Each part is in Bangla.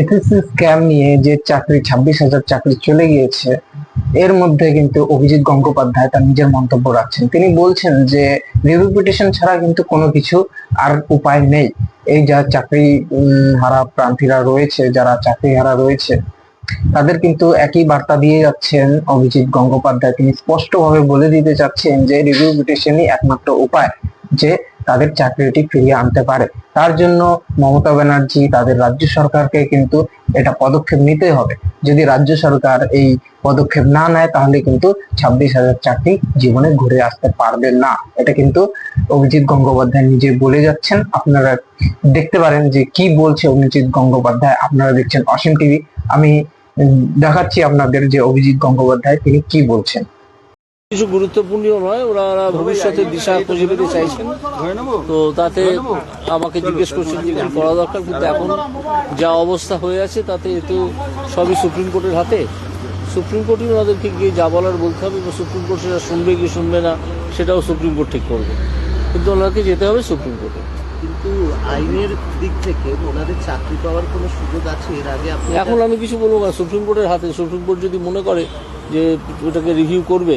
এসএসসি স্ক্যাম নিয়ে যে চাকরি, ছাব্বিশ হাজার চাকরি চলে গিয়েছে, এর মধ্যে কিন্তু অভিজিৎ গঙ্গোপাধ্যায় তার নিজের মন্তব্য রাখছেন। তিনি বলছেন যে রিভিউ ছাড়া কিন্তু কোনো কিছু আর উপায় নেই। এই যা চাকরি হারা প্রার্থীরা রয়েছে, যারা চাকরি হারা রয়েছে, তাদের কিন্তু একই বার্তা দিয়ে যাচ্ছেন অভিজিৎ গঙ্গোপাধ্যায়। তিনি স্পষ্টভাবে বলে দিতে চাচ্ছেন যে রিভিউ পিটিশনই একমাত্র উপায়, যে তাদের চাকরিটি ফিরিয়ে আনতে পারে। তার জন্য মমতা ব্যানার্জি তাদের রাজ্য সরকারকে কিন্তু এটা পদক্ষেপ নিতে হবে। যদি রাজ্য সরকার এই পদক্ষেপ না নেয়, তাহলে কিন্তু ছাব্বিশ হাজার চাকরি জীবনে ঘুরে আসতে পারবে না। এটা কিন্তু অভিজিৎ গঙ্গোপাধ্যায় নিজে বলে যাচ্ছেন। আপনারা দেখতে পারেন যে কি বলছে অভিজিৎ গঙ্গোপাধ্যায়। আপনারা দেখছেন অসীম টিভি। আমি দেখাচ্ছি আপনাদের যে অভিজিৎ গঙ্গোপাধ্যায় তিনি কি বলছেন। কিছু গুরুত্বপূর্ণ নয় ওরা ওরা ভবিষ্যতে দিশা খুঁজে পেতে চাইছেন। তো তাতে আমাকে জিজ্ঞেস করছেন যে কি করা দরকার কিন্তু এখন যা অবস্থা হয়ে আছে তাতে তো সবই সুপ্রিম কোর্টের হাতে। সুপ্রিম কোর্টই ওনাদেরকে গিয়ে যা বলার বলতে হবে এবং সুপ্রিম কোর্ট সেটা শুনবে কি শুনবে না সেটাও সুপ্রিম কোর্ট ঠিক করবে। কিন্তু ওনাকে যেতে হবে সুপ্রিম কোর্টে। কিন্তু আইনের দিক থেকে ওনাদের চাকরি পাওয়ার কোনো সুযোগ আছে? এর আগে আপনি এখন আমি কিছু বলব না সুপ্রিম কোর্টের হাতে সুপ্রিম কোর্ট যদি মনে করে যে ওটাকে রিভিউ করবে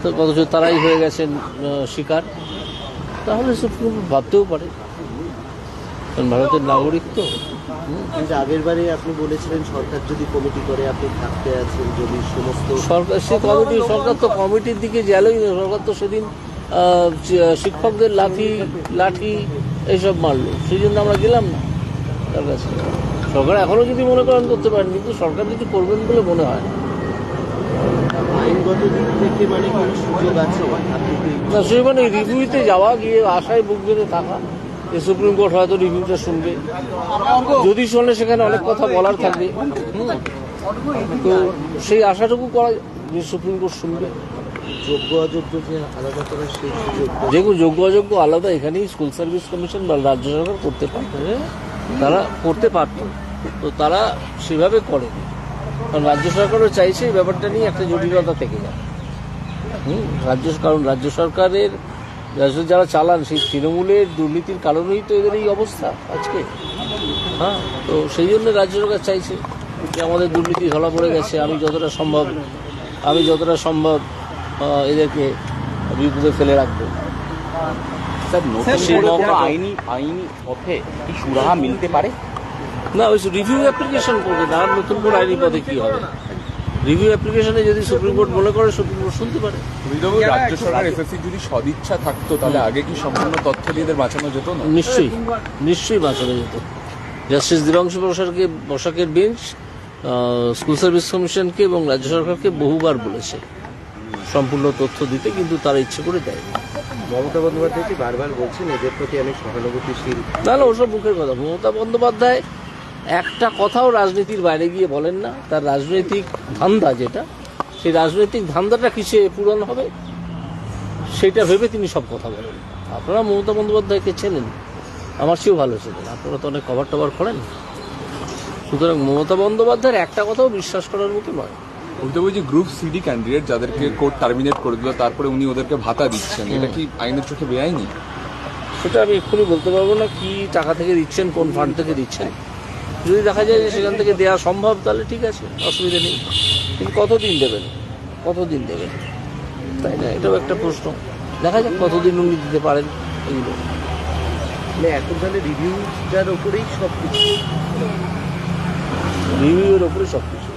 তো অথচ তারাই হয়ে গেছেন শিকার। তাহলে সুপ্রিম কোর্ট ভাবতেও পারে। কারণ ভারতের নাগরিক তো। কিন্তু আগের বারে আপনি বলেছিলেন সরকার যদি কমিটি করে আপনি থাকতে আছেন যদি সমস্ত সরকার সে কমিটি সরকার তো কমিটির দিকে গেলই না। সরকার তো সেদিন শিক্ষকদের লাঠি লাঠি এইসব মারলো। সেই জন্য আমরা গেলাম না তার কাছে। সরকার এখনও যদি মনে করেন করতে পারেন কিন্তু সরকার কিছু করবেন বলে মনে হয় না। থেকে মানে কোনো সুযোগ আছে? না সেই মানে রিভিউতে যাওয়া গিয়ে আশায় বুক বেঁধে থাকা। যে সুপ্রিম কোর্ট হয়তো রিভিউটা শুনবে। যদি শোনে সেখানে অনেক কথা বলার থাকবে। তো সেই আশাটুকু করা যে সুপ্রিম কোর্ট শুনবে। যোগ্য অযোগ্য যে আলাদা করার সেই সুযোগ যোগ্য অযোগ্য আলাদা এখানেই স্কুল সার্ভিস কমিশন বা রাজ্য সরকার করতে পারত। তারা করতে পারত। তো তারা সেভাবে করে কারণ রাজ্য সরকারও চাইছে এই ব্যাপারটা নিয়ে একটা জটিলতা থেকে যায়। হুম রাজ্য কারণ রাজ্য সরকারের রাজ্য যারা চালান সেই তৃণমূলের দুর্নীতির কারণেই তো এদের এই অবস্থা আজকে। হ্যাঁ তো সেই জন্য রাজ্য সরকার চাইছে যে আমাদের দুর্নীতি ধরা পড়ে গেছে আমি যতটা সম্ভব আমি যতটা সম্ভব এদেরকে বিপদে ফেলে রাখব। স্যার নতুন আইনি আইনি পথে কি সুরাহা মিলতে পারে? না ওই রিভিউ অ্যাপ্লিকেশন করবে না আর নতুন করে আইনি পদে কি হবে? রিভিউ অ্যাপ্লিকেশনে যদি সুপ্রিম কোর্ট মনে করে সুপ্রিম কোর্ট শুনতে পারে। রাজ্য সরকার এসএসসি যদি সদিচ্ছা থাকতো তাহলে আগে কি সম্পূর্ণ তথ্য দিয়ে এদের বাঁচানো যেত না? নিশ্চয়ই নিশ্চয়ই বাঁচানো যেত। জাস্টিস দিবাংশু বসাককে বসাকের বেঞ্চ স্কুল সার্ভিস কমিশনকে এবং রাজ্য সরকারকে বহুবার বলেছে। সম্পূর্ণ তথ্য দিতে কিন্তু তারা ইচ্ছে করে দেয় মমতা বন্দ্যোপাধ্যায়টি বারবার বলছেন এদের প্রতি আমি সহানুভূতিশীল? না না ওসব মুখের কথা। মমতা বন্দ্যোপাধ্যায় একটা কথাও রাজনীতির বাইরে গিয়ে বলেন না। তার রাজনৈতিক ধান্দা যেটা সেই রাজনৈতিক ধান্দাটা কিসে পূরণ হবে সেটা ভেবে তিনি সব কথা বলেন। আপনারা মমতা বন্দ্যোপাধ্যায়কে চেনেন আমার চেয়েও ভালো চেনেন। আপনারা তো অনেক কভার টভার করেন। সুতরাং মমতা বন্দ্যোপাধ্যায়ের একটা কথাও বিশ্বাস করার মতো নয়। বলতে বলছি গ্রুপ সিডি ক্যান্ডিডেট যাদেরকে কোর্ট টার্মিনেট করে দিল তারপরে উনি ওদেরকে ভাতা দিচ্ছেন। এটা কি আইনের চোখে বেআইনি? সেটা আমি এক্ষুনি বলতে পারব না কি টাকা থেকে দিচ্ছেন কোন ফান্ড থেকে দিচ্ছেন। যদি দেখা যায় যে সেখান থেকে দেওয়া সম্ভব তাহলে ঠিক আছে অসুবিধা নেই। কিন্তু কতদিন দেবেন? কতদিন দেবেন? তাই না? এটাও একটা প্রশ্ন। দেখা যাক কতদিন উনি দিতে পারেন এগুলো মানে এখন তাহলে রিভিউটার উপরেই সব কিছু। রিভিউয়ের ওপরে সব কিছু।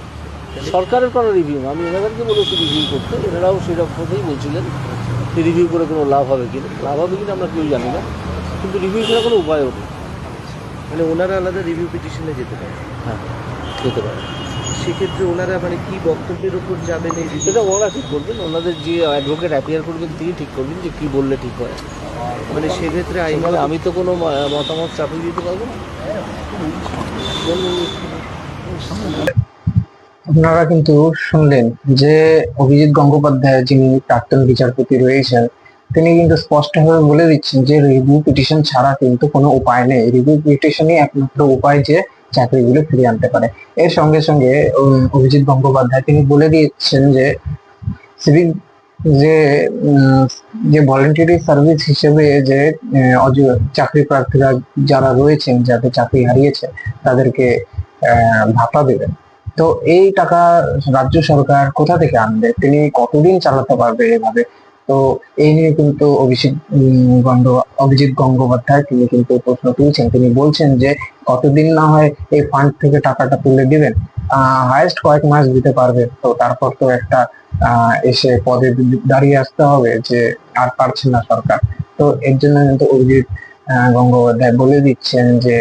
সরকারের করা রিভিউ আমি এনাদেরকে বলেছি রিভিউ করতে। এনারাও সেরকম কথাই বলছিলেন রিভিউ করে কোনো লাভ হবে কিনা। লাভ হবে কিনা আমরা কেউ জানি না। কিন্তু রিভিউ ছাড়া কোনো উপায়ও নেই। মানে ওনারা আলাদা রিভিউ পিটিশনে যেতে পারে। হ্যাঁ যেতে পারে। সেক্ষেত্রে ওনারা মানে কি বক্তব্যের উপর যাবেন এই? সেটা ওরা ঠিক করবেন ওনাদের যে অ্যাডভোকেট অ্যাপিয়ার করবেন তিনি ঠিক করবেন যে কি বললে ঠিক হয়। মানে সেক্ষেত্রে আইন এখানে আমি তো কোনো মতামত চাপিয়ে দিতে পারব না। আপনারা কিন্তু শুনলেন যে অভিজিৎ গঙ্গোপাধ্যায় যিনি প্রাক্তন বিচারপতি রয়েছেন তিনি কিন্তু স্পষ্টভাবে বলে দিচ্ছেন যে রিভিউ পিটিশন ছাড়া কিন্তু কোনো উপায় নেই। রিভিউ পিটিশনই একমাত্র উপায় যে চাকরিগুলো ফিরিয়ে আনতে পারে। এর সঙ্গে সঙ্গে অভিজিৎ গঙ্গোপাধ্যায় তিনি বলে দিয়েছেন যে সিভিক যে যে ভলেন্টারি সার্ভিস হিসেবে যে চাকরি প্রার্থীরা যারা রয়েছেন যাদের চাকরি হারিয়েছে, তাদেরকে ভাতা দেবেন। তো এই টাকা রাজ্য সরকার কোথা থেকে আনবে? তিনি কতদিন চালাতে পারবে এভাবে? তো এই নিয়ে কিন্তু অভিষেক গঙ্গ অভিজিৎ গঙ্গোপাধ্যায় তিনি কিন্তু প্রশ্ন তুলছেন। তিনি বলছেন যে, কতদিন না হয় এই ফান্ড থেকে টাকাটা তুলে দিবেন? হায়েস্ট কয়েক মাস দিতে পারবে। তো তারপর তো একটা এসে পদে দাঁড়িয়ে আসতে হবে যে, আর পারছে না সরকার। তো এর জন্য কিন্তু অভিজিৎ গঙ্গোপাধ্যায় বলে দিচ্ছেন যে,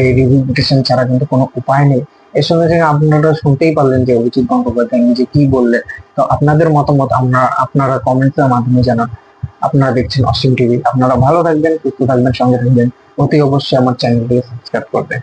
এই রিভিউ ছাড়া কিন্তু কোনো উপায় নেই। এর সঙ্গে সঙ্গে আপনারা শুনতেই পারলেন যে অভিজিৎ গঙ্গোপাধ্যায় নিজে কি বললেন। তো আপনাদের মতামত আপনারা কমেন্টস এর মাধ্যমে জানান। আপনারা দেখছেন অসীম টিভি। আপনারা ভালো থাকবেন, সুস্থ থাকবেন, সঙ্গে থাকবেন। অতি অবশ্যই আমার চ্যানেলটিকে সাবস্ক্রাইব করবেন।